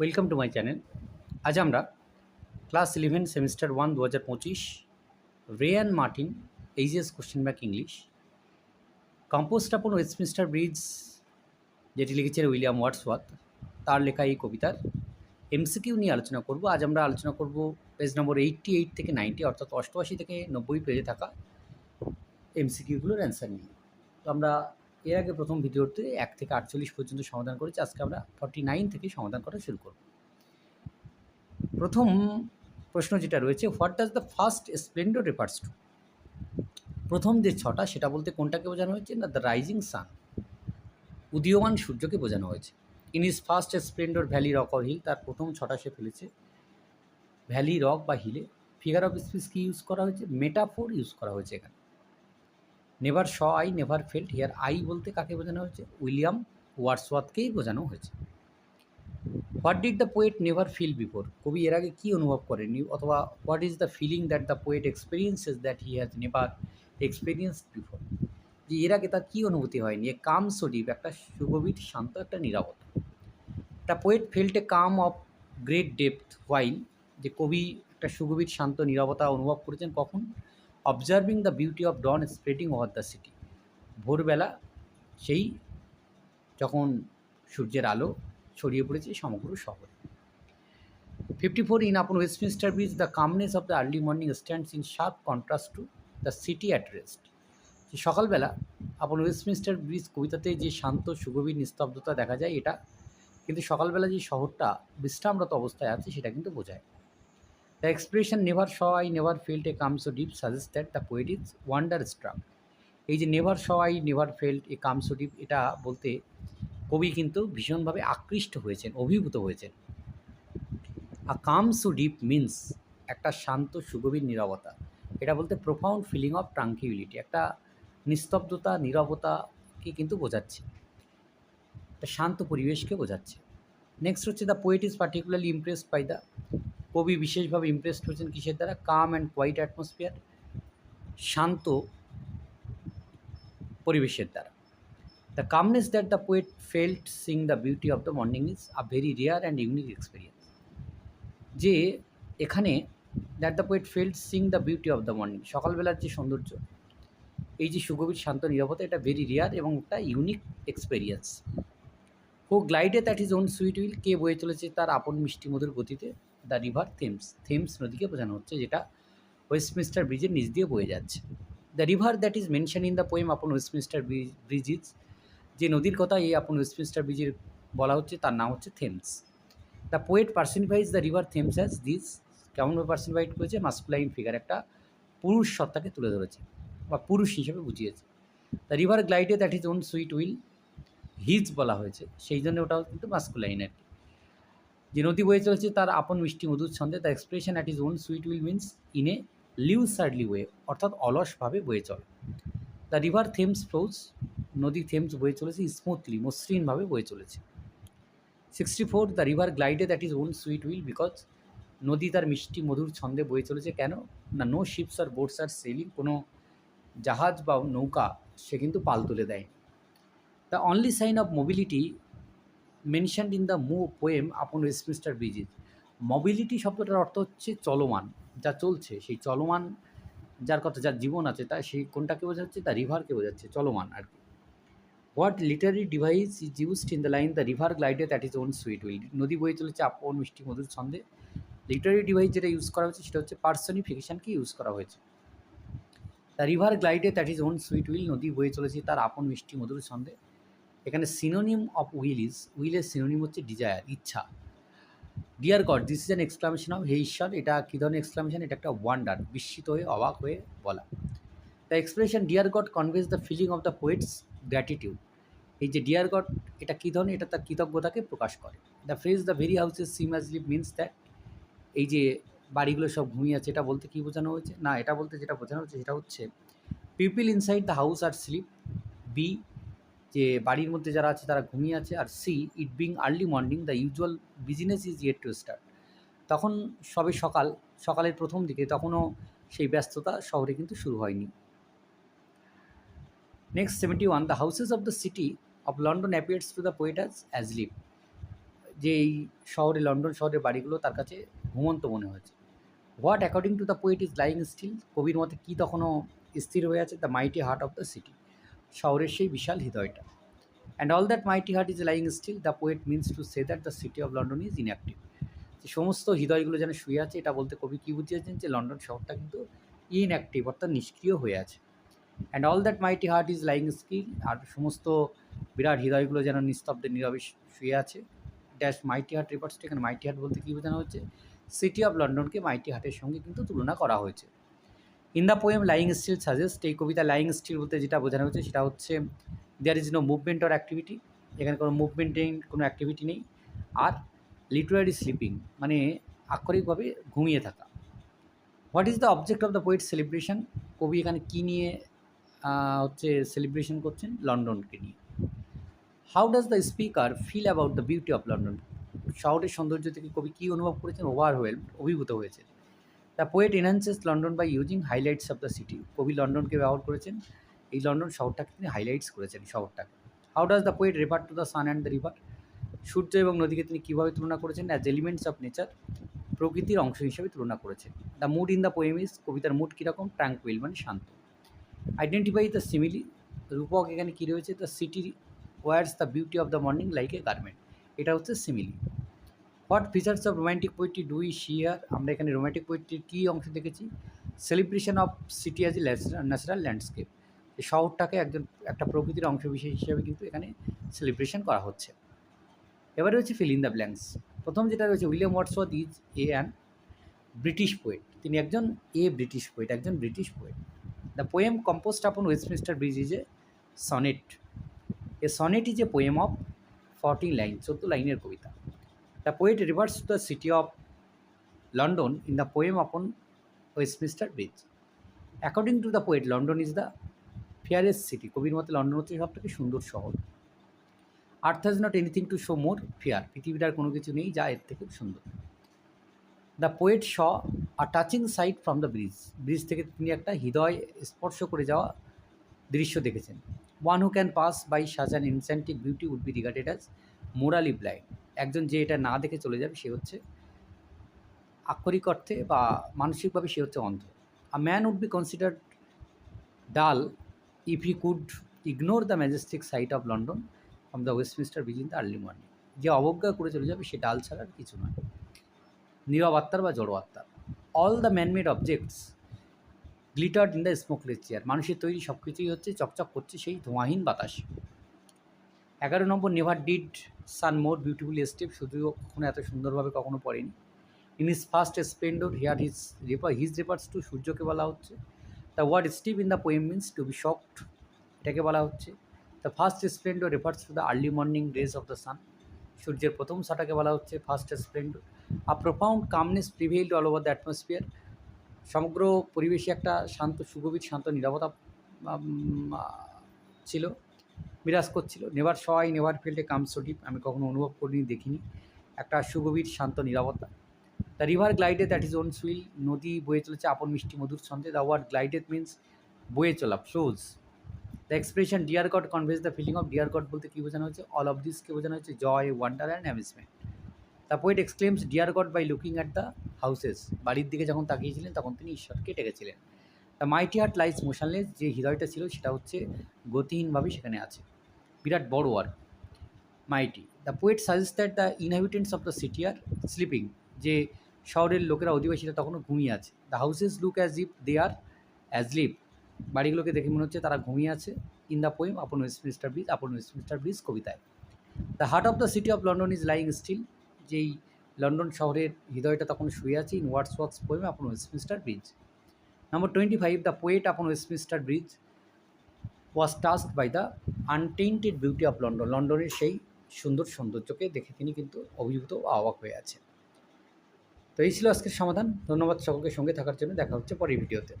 Welcome to my channel আজ আমরা class eleven semester one দু হাজার পঁচিশ Rayan Martin HS question bank English composed upon Westminster Bridge যেটি লিখেছেন উইলিয়াম ওয়ার্ডসওয়ার্থ তার লেখা এই কবিতার এমসিকিউ নিয়ে আলোচনা করব। আজ আমরা আলোচনা করব পেজ নম্বর এইটটি এইট থেকে নাইনটি অর্থাৎ অষ্টআশি থেকে নব্বই পেজে থাকা এমসিকিউগুলোর অ্যান্সার নিয়ে। তো আমরা এর আগে প্রথম ভিডিওতে এক থেকে আটচল্লিশ পর্যন্ত সমাধান করেছি। আজকে আমরা ফর্টি নাইন থেকে সমাধান করা শুরু করব। প্রথম প্রশ্ন যেটা রয়েছে, what does the first splendour refers to? প্রথম যে ছটা, সেটা বলতে কোনটাকে বোঝানো হয়েছে না দ্য রাইজিং সান? উদীয়মান সূর্যকে বোঝানো হয়েছে। In his first splendour valley rock or hill, তার প্রথম ছটা সে ফেলেছে। ভ্যালি রক বা হিলে, ফিগার অফ স্পিচ কি ইউজ করা হয়েছে? মেটাফোর ইউজ করা হয়েছে এখানে। Never saw I never felt here I বলতে কাকে বোঝানো হয়েছে? উইলিয়াম ওয়ার্ডসওয়ার্থকেই বোঝানো হয়েছে। What did the poet never feel before কবি এর আগে কী অনুভব করেনি? অথবা what is the feeling that the poet experiences that he has never experience before যে এর আগে তার কী অনুভূতি হয়নি? এ কাম সডিপ একটা সুগভীর, শান্ত, একটা নিরাপত্তা the poet felt a calm of great depth while যে কবি একটা সুগভীর, শান্ত, নিরাপত্তা অনুভব করেছেন কখন? Observing the beauty of dawn spreading over the city ভোরবেলা সেই যখন সূর্যের আলো ছড়িয়ে পড়েছে সমগ্র শহরে। Fifty four in upon Westminster bridge the calmness of the early morning stands in sharp contrast to the city at rest সকালবেলা আপন ওয়েস্টমিনিস্টার ব্রিজ কবিতাতে যে শান্ত, সুগভীর নিস্তব্ধতা দেখা যায়, এটা কিন্তু সকালবেলা যে শহরটা বিশ্রামরত অবস্থায় আছে, সেটা কিন্তু বোঝায়। Expression never saw I never felt a calm so deep suggest that the poet is wonder struck এই যে never saw I never felt a calm so deep এটা বলতে কবি কিন্তু ভীষণভাবে আকৃষ্ট হয়েছেন, অভিভূত হয়েছেন। A calm so deep means একটা শান্ত, সুগভীর নিরবতা। এটা বলতে প্রোফাউন্ড ফিলিং অফ ট্রাঙ্কিউলিটি একটা নিস্তব্ধতা, নিরবতাকে কিন্তু বোঝাচ্ছে। একটা শান্ত পরিবেশকে বোঝাচ্ছে। নেক্সট হচ্ছে the poet is particularly impressed by the কবি বিশেষভাবে ইমপ্রেসড হয়েছেন কিসের দ্বারা? কাম অ্যান্ড কোয়াইট অ্যাটমসফিয়ার শান্ত পরিবেশের দ্বারা। The calmness that the poet felt seeing the beauty of the morning is a very rare and unique experience যে এখানে that the poet felt seeing the beauty of the morning সকালবেলার যে সৌন্দর্য, এই যে সুগভীর, শান্ত নিরাপত্তা এটা ভেরি রেয়ার এবং একটা unique experience who glideth at his own sweet will কে বয়ে চলেছে তার আপন মিষ্টি মধুর গতিতে? দ্য রিভার থেমস থেমস নদীকে বোঝানো হচ্ছে, যেটা ওয়েস্টমিনিস্টার ব্রিজের নিচ দিয়ে বয়ে যাচ্ছে। The river that is mention in the poem upon Westminster Bridge is যে নদীর কথা এই আপন ওয়েস্টমিনিস্টার ব্রিজের বলা হচ্ছে, তার নাম হচ্ছে Thames. The poet personifies the river Thames as this কেমনভাবে পার্সনিফাইড করেছে, মাস্কুলাইন ফিগার, একটা পুরুষ সত্তাকে তুলে ধরেছে, বা পুরুষ হিসেবে বুঝিয়েছে। The river glideth at his own sweet will, his বলা হয়েছে, সেই জন্য ওটাও কিন্তু মাস্কুলাইন আর কি। যে নদী বয়ে চলেছে তার আপন মিষ্টি মধুর ছন্দে the expression at is own sweet will means in a Liu leisurely way অর্থাৎ অলসভাবে বয়ে চলে। দ্য রিভার থেমস ফ্লোজ নদী থেমস বয়ে চলেছে স্মুথলি মসৃণভাবে বয়ে চলেছে। Sixty four the river glideth at his own sweet will because নদী তার মিষ্টি মধুর ছন্দে বয়ে চলেছে কেন? না no ships R boats are sailing কোনো জাহাজ বা নৌকা সে কিন্তু পাল তুলে দেয় the only sign of mobility mentioned in the মু poem upon Westminster Bridges mobility শব্দটার অর্থ হচ্ছে চলমান, যা চলছে, সেই চলমান যার কথা, যার জীবন আছে তা সেই কোনটাকে বোঝাচ্ছে? তা রিভারকে বোঝাচ্ছে, চলমান আর কি। What literary device is used in the line the river glideth at his own sweet will নদী বয়ে চলেছে আপন মিষ্টি মধুর ছন্দে। লিটারি ডিভাইস যেটা ইউজ করা হয়েছে, সেটা হচ্ছে পার্সনিফিকেশনকে ইউজ করা হয়েছে। The river glideth at his own sweet will নদী বয়ে চলেছে তার আপন মিষ্টি মধুর ছন্দে। এখানে সিনোনিম অফ উইল ইজ উইলের সিনোনিম হচ্ছে ডিজায়ার ইচ্ছা। Dear God this is an exclamation of হে ঈশ্বর, এটা কী ধরনের এক্সক্লামেশন এটা একটা ওয়ান্ডার বিস্মিত হয়ে, অবাক হয়ে বলা। The expression dear God conveys the feeling of the poet's gratitude এই যে ডিয়ার গড এটা কী ধরনের? এটা তার কৃতজ্ঞতাকে প্রকাশ করে। The phrase the very houses seem asleep means that এই যে, বাড়িগুলো সব ঘুমিয়ে আছে, এটা বলতে কী বোঝানো হয়েছে? না, এটা বলতে যেটা বোঝানো হচ্ছে, সেটা হচ্ছে people inside the house are asleep B যে বাড়ির মধ্যে যারা আছে তারা ঘুমিয়ে আছে আর see it being early morning the usual business is yet to start তখন সবে সকাল, সকালের প্রথম দিকে তখনও সেই ব্যস্ততা শহরে কিন্তু শুরু হয়নি। Next seventy one the houses of the city of London appears to the poet's asleep যে এই শহরে লন্ডন শহরের বাড়িগুলো তার কাছে ঘুমন্ত মনে হয়েছে। What according to the poet is lying still কবির মতে কী তখনও স্থির হয়ে আছে? The mighty heart of the city শহরের সেই বিশাল হৃদয়টা। And all that mighty heart is lying still the poet means to say that the city of London is inactive যে সমস্ত হৃদয়গুলো যেন শুয়ে আছে, এটা বলতে কবি কী বুঝিয়েছেন যে লন্ডন শহরটা কিন্তু ইনঅ্যাক্টিভ অর্থাৎ নিষ্ক্রিয় হয়ে আছে। And all that mighty heart is lying still আর সমস্ত বিরাট হৃদয়গুলো যেন নিস্তব্ধে, নীরবে শুয়ে আছে ড্যাশ মাইটি হার্ট রিপার্টস এখানে মাইটি হার্ট বলতে কী বোঝানো হচ্ছে? সিটি অফ লন্ডনকে মাইটি হার্টের সঙ্গে কিন্তু তুলনা করা হয়েছে। In the poem lying still suggest এই কবিতা লাইং স্টিল বলতে যেটা বোঝানো হচ্ছে সেটা হচ্ছে there is no movement or activity এখানে কোনো মুভমেন্ট নেই, কোনো অ্যাক্টিভিটি নেই, আর লিটারারি স্লিপিং মানে আক্ষরিকভাবে ঘুমিয়ে থাকা। What is the object of the poet celebration কবি এখানে কী নিয়ে হচ্ছে সেলিব্রেশন করছেন? লন্ডনকে নিয়ে। How does the speaker feel about the beauty of London শহরের সৌন্দর্য থেকে কবি কী অনুভব করেছেন? ওভারওয়েল অভিভূত হয়েছেন। The poet enhances London by using highlights of the city কবি লন্ডনকে ব্যবহার করেছেন। এই লন্ডন শহরটাকে তিনি হাইলাইটস করেছেন শহরটাকে। How does the poet refer to the sun and the river সূর্য এবং নদীকে তিনি কীভাবে তুলনা করেছেন? অ্যাজ এলিমেন্টস অফ নেচার প্রকৃতির অংশ হিসেবে তুলনা করেছেন। The mood in the poem is কবিতার মুড কীরকম? ট্র্যাঙ্কুইল মানে শান্ত। আইডেন্টিফাই দ্য সিমিলি রূপক এখানে কী রয়েছে? The city wears the beauty of the morning like a garment এটা হচ্ছে simile what features of romantic poetry do we see here আমরা এখানে রোম্যান্টিক পোয়েট্রির কী অংশ দেখেছি? Celebration of city as natural landscape শহরটাকে একজন, একটা প্রকৃতির অংশ বিশেষ হিসেবে কিন্তু এখানে সেলিব্রেশন করা হচ্ছে। এবারে হচ্ছে ফিল ইন দ্য ব্ল্যাঙ্কস প্রথম যেটা রয়েছে William Wordsworth is a an British poet তিনি একজন এ ব্রিটিশ পোয়েট একজন British poet the poem composed upon Westminster bridge is a sonnet a sonnet is a poem of fourteen line চোদ্দ লাইনের কবিতা। The poet reveres the city of London in the poem upon Westminster bridge according to the poet London is the fairest city কবির মতে London হচ্ছে সব থেকে সুন্দর শহর। Earth has not anything to show more fair পৃথিবীর আর কোনো কিছু নেই যা এর থেকে সুন্দর। The poet saw a touching sight from the bridge bridge থেকে তিনি একটা হৃদয় স্পর্শ করে যাওয়া দৃশ্য দেখেছেন। One who can pass by such an incentive beauty would be regarded as morally blind একজন যে এটা না দেখে চলে যাবে সে হচ্ছে আক্ষরিক অর্থে বা মানসিকভাবে সে হচ্ছে অন্ধ। A man would be considered dull if he could ignore the majestic sight of London from the Westminster bridge in the early morning যে অবজ্ঞা করে চলে যাবে সে ডাল ছাড়া আর কিছু নয়। নীরব আত্মার বা জড়ো আত্মার। All the manmade objects glittered in the smokeless air মানুষের তৈরি সব কিছুই হচ্ছে চকচক করছে সেই ধোঁয়াহীন বাতাস। এগারো number never did sun more beautiful steep, শুধুও কখনো এত সুন্দরভাবে কখনো পড়েনি। In his first splendour here his refer his refers to সূর্যকে বলা হচ্ছে। The word steep in the poem means to be soaked এটাকে বলা হচ্ছে। The first splendour refers to the early morning rays of the sun সূর্যের প্রথম সাটাকে বলা হচ্ছে first splendour a profound calmness prevailed all over the atmosphere সমগ্র পরিবেশে একটা শান্ত, সুগভীর, শান্ত, নিরাপত্তা ছিল। বিরাজ করছিল। নেভার সবাই নেভার ফিল্ডে কাম সো ডিপ, আমি কখনো অনুভব করিনি, দেখিনি। একটা সুগভীর, শান্ত নিরাপত্তা the river glided that is own sweet will, নদী বয়ে চলেছে আপন মিষ্টি মধুর ছন্দে। দ্য ওয়ার্ড গ্লাইডেড মিন্স বয়ে চলা flows the expression, dear God conveys the feeling of dear God বলতে কী বোঝানো হচ্ছে অল অফ দিসকে বোঝানো হচ্ছে joy, wonder and amazement the poet exclaims dear God by looking at the houses বাড়ির দিকে যখন তাকিয়েছিলেন, তখন তিনি ঈশ্বরকে ডেকেছিলেন। The mighty heart lies motionless যে হৃদয়টা ছিল, সেটা হচ্ছে গতিহীনভাবে সেখানে আছে। বিরাট বড় আর mighty. The poet suggest that the inhabitants of the city are sleeping যে শহরের লোকেরা, অধিবাসীরা তখনও ঘুমিয়ে আছে। The houses look as if they are asleep বাড়িগুলোকে দেখে মনে হচ্ছে তারা ঘুমিয়ে আছে। In the poem upon west Westminster bridge upon west Westminster bridge কবিতায়। The heart of the city of London is lying still যেই লন্ডন শহরের হৃদয়টা তখন শুয়ে আছে। In Wordsworth's poem upon Westminster bridge number twenty five the poet upon Westminster bridge was touched by the untainted beauty of London লন্ডনের সেই সুন্দর সৌন্দর্যকে দেখে তিনি কিন্তু অভিভূত অবাক হয়ে আছেন। তো এই ছিল আজকের সমাধান। ধন্যবাদ সকলকে সঙ্গে থাকার জন্য। দেখা হচ্ছে পরের ভিডিওতে।